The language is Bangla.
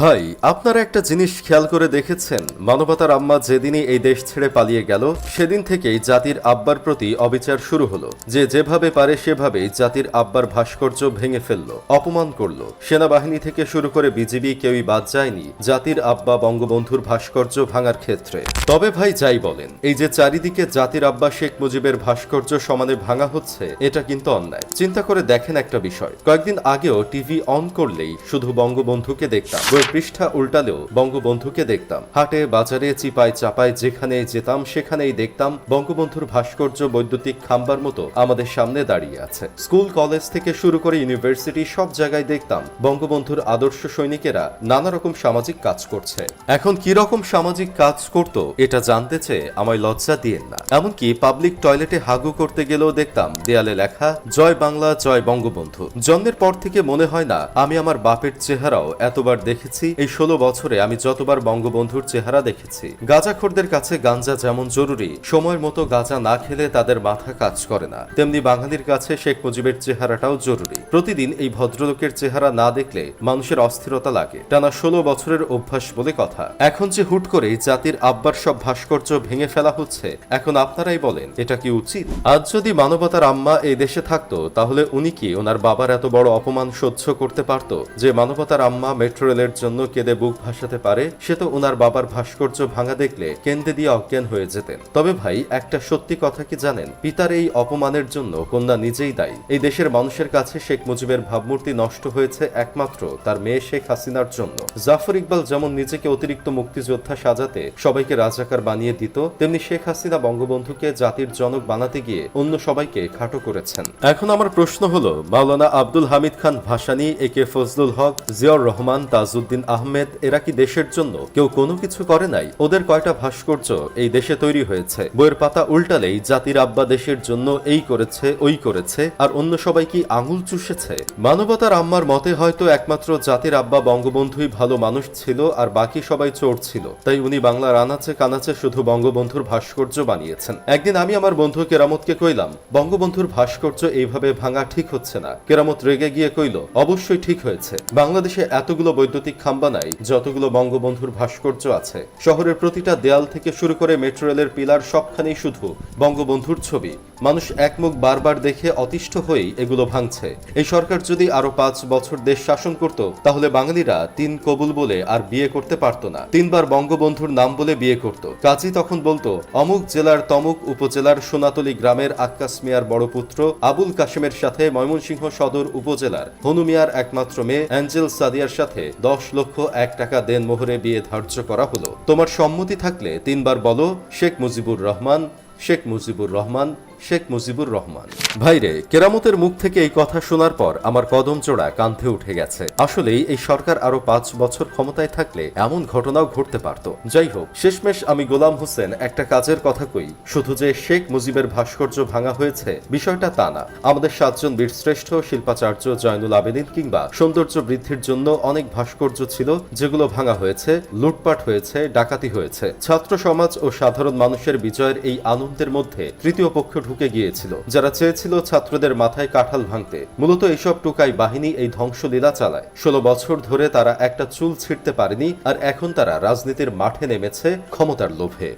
ভাই, আপনারা একটা জিনিস খেয়াল করে দেখেছেন? মানবতার আম্মা যেদিনই এই দেশ ছেড়ে পালিয়ে গেল, সেদিন থেকেই জাতির আব্বার প্রতি অবিচার শুরু হলো। যে যেভাবে পারে সেভাবেই জাতির আব্বার ভাস্কর্য ভেঙে ফেলল, অপমান করল। সেনাবাহিনী থেকে শুরু করে বিজিবি কেউই বাদ যায়নি জাতির আব্বা বঙ্গবন্ধুর ভাস্কর্য ভাঙার ক্ষেত্রে। তবে ভাই, যাই বলেন, এই যে চারিদিকে জাতির আব্বা শেখ মুজিবের ভাস্কর্য সমানে ভাঙা হচ্ছে, এটা কিন্তু অন্যায়। চিন্তা করে দেখেন একটা বিষয়, কয়েকদিন আগেও টিভি অন করলেই শুধু বঙ্গবন্ধুকে দেখতাম। পৃষ্ঠা উল্টালেও বঙ্গবন্ধুকে দেখতাম। হাটে, বাজারে, চিপায় চাপায় যেখানে যেতাম, সেখানেই দেখতাম বঙ্গবন্ধুর ভাস্কর্য বৈদ্যুতিক খাম্বার মতো আমাদের সামনে দাঁড়িয়ে আছে। স্কুল, কলেজ থেকে শুরু করে ইউনিভার্সিটি সব জায়গায় দেখতাম বঙ্গবন্ধুর আদর্শ সৈনিকেরা নানা রকম সামাজিক কাজ করছে। এখন কি রকম সামাজিক কাজ করত এটা জানতে চেয়ে আমায় লজ্জা দিয়েন না। এমনকি পাবলিক টয়লেটে হাগু করতে গেলেও দেখতাম দেয়ালে লেখা, জয় বাংলা, জয় বঙ্গবন্ধু। জন্মের পর থেকে মনে হয় না, আমি আমার বাপের চেহারাও এতবার দেখেছি এই ষোলো বছরে আমি যতবার বঙ্গবন্ধুর চেহারা দেখেছি। গাঁজাখোরদের কাছে গাঞ্জা যেমন জরুরি, সময়ের মতো গাঁজা না খেলে তাদের মাথা কাজ করে না। তেমনি বাঙালির কাছে শেখ মুজিবের চেহারাটাও জরুরি। প্রতিদিন এই ভদ্রলোকের চেহারা না দেখলে মানুষের অস্থিরতা লাগে। টানা ষোলো বছরের অভ্যাস বলে কথা। এখন যে হুট করে জাতির আব্বার সব ভাস্কর্য ভেঙে ফেলা হচ্ছে, এখন আপনারাই বলেন, এটা কি উচিত? আজ যদি মানবতার আম্মা এই দেশে থাকতো, তাহলে উনি কি ওনার বাবার এত বড় অপমান সহ্য করতে পারতো? যে মানবতার আম্মা মেট্রো রেলের জন্য কেঁদে বুক ভাসাতে পারে, সে তো ওনার বাবার ভাস্কর্য ভাঙা দেখলে কেন্দ্রে দিয়ে অজ্ঞান হয়ে যেতেন। তবে ভাই, একটা সত্যি কথা কি জানেন? পিতার এই অপমানের জন্য কন্যা নিজেই দায়ী। এই দেশের মানুষের কাছে শেখ মুজিবের ভাবমূর্তি নষ্ট হয়েছে একমাত্র তার মেয়ে শেখ হাসিনার জন্য। জাফর ইকবাল যেমন নিজেকে অতিরিক্ত মুক্তিযোদ্ধা সাজাতে সবাইকে রাজাকার বানিয়ে দিত, তেমনি শেখ হাসিনা বঙ্গবন্ধুকে জাতির জনক বানাতে গিয়ে অন্য সবাইকে খাটো করেছেন। এখন আমার প্রশ্ন হলো, মাওলানা আব্দুল হামিদ খান ভাসানি, এ কে ফজলুল হক জিয়র রহমান, তাজউদ্দিন আহমেদ এরা কি দেশের জন্য? কেউ কোনো কিছু করে নাই? ওদের কয়টা ভাস্কর্য এই দেশে তৈরি হয়েছে? বইয়ের পাতা উল্টালেই জাতির আব্বা দেশের জন্য এই করেছে, ওই করেছে, আর অন্য সবাই কি আঙুল চুষেছে? মানবতার আম্মার মতে হয়তো একমাত্র জাতির আব্বা বঙ্গবন্ধুই ভালো মানুষ ছিল, আর বাকি সবাই চোর ছিল। তাই উনি বাংলার আনাচে কানাচে শুধু বঙ্গবন্ধুর ভাস্কর্য বানিয়েছেন। একদিন আমি আমার বন্ধু কেরামতকে কইলাম, বঙ্গবন্ধুর ভাস্কর্য এইভাবে ভাঙা ঠিক হচ্ছে না। কেরামত রেগে গিয়ে কইল, অবশ্যই ঠিক হয়েছে। বাংলাদেশে এতগুলো বৈদ্যুতিক খাম্বা নাই, যতগুলো বঙ্গবন্ধুর ভাস্কর্য আছে। শহরের প্রতিটা দেয়াল থেকে শুরু করে মেট্রো রেলের পিলার সবখানেই শুধু বঙ্গবন্ধুর ছবি। মানুষ একমুখ বারবার দেখে অতিষ্ঠ হয়েই এগুলো ভাঙছে। এই সরকার যদি আরও পাঁচ বছর দেশ শাসন করত, তাহলে বাঙালিরা তিন কবুল বলে আর বিয়ে করতে পারতো না। তিনবার বঙ্গবন্ধুর নাম বলে বিয়ে করত। কাজী তখন বলতো, অমুক জেলার তমুক উপজেলার সোনাতলি গ্রামের আক্কাস মিয়ার বড় পুত্র আবুল কাশেমের সাথে ময়মনসিংহ সদর উপজেলার হনু মিয়ার একমাত্র মেয়ে অ্যাঞ্জেল সাদিয়ার সাথে দশ লক্ষ এক টাকা দেন মোহরে বিয়ে ধার্য করা হলো। তোমার সম্মতি থাকলে তিনবার বলো, শেখ মুজিবুর রহমান শেখ মুজিবুর রহমান, শেখ মুজিবুর রহমান। ভাইরে, কেরামতের মুখ থেকে এই কথা শোনার পর আমার কদম জোড়া কান্ধে উঠে গেছে। আসলেই এই সরকার আরও পাঁচ বছর ক্ষমতায় থাকলে এমন ঘটনাও ঘটতে পারত। যাই হোক, শেষমেশ আমি গোলাম হোসেন একটা কাজের কথা কই। শুধু যে শেখ মুজিবের ভাস্কর্য ভাঙা হয়েছে, বিষয়টা তা না। আমাদের সাতজন বীরশ্রেষ্ঠ শিল্পাচার্য জয়নুল আবেদিন কিংবা সৌন্দর্য বৃদ্ধির জন্য অনেক ভাস্কর্য ছিল, যেগুলো ভাঙা হয়েছে, লুটপাট হয়েছে, ডাকাতি হয়েছে। ছাত্র সমাজ ও সাধারণ মানুষের বিজয়ের এই আনন্দের মধ্যে তৃতীয় পক্ষ ঢুকে গিয়েছিল, যারা চেয়েছিল ছাত্রদের মাথায় কাঁঠাল ভাঙতে। মূলত এইসব টুকাই বাহিনী এই ধ্বংসলীলা চালায়। ষোলো বছর ধরে তারা একটা চুল ছিঁড়তে পারেনি, আর এখন তারা রাজনীতির মাঠে নেমেছে ক্ষমতার লোভে।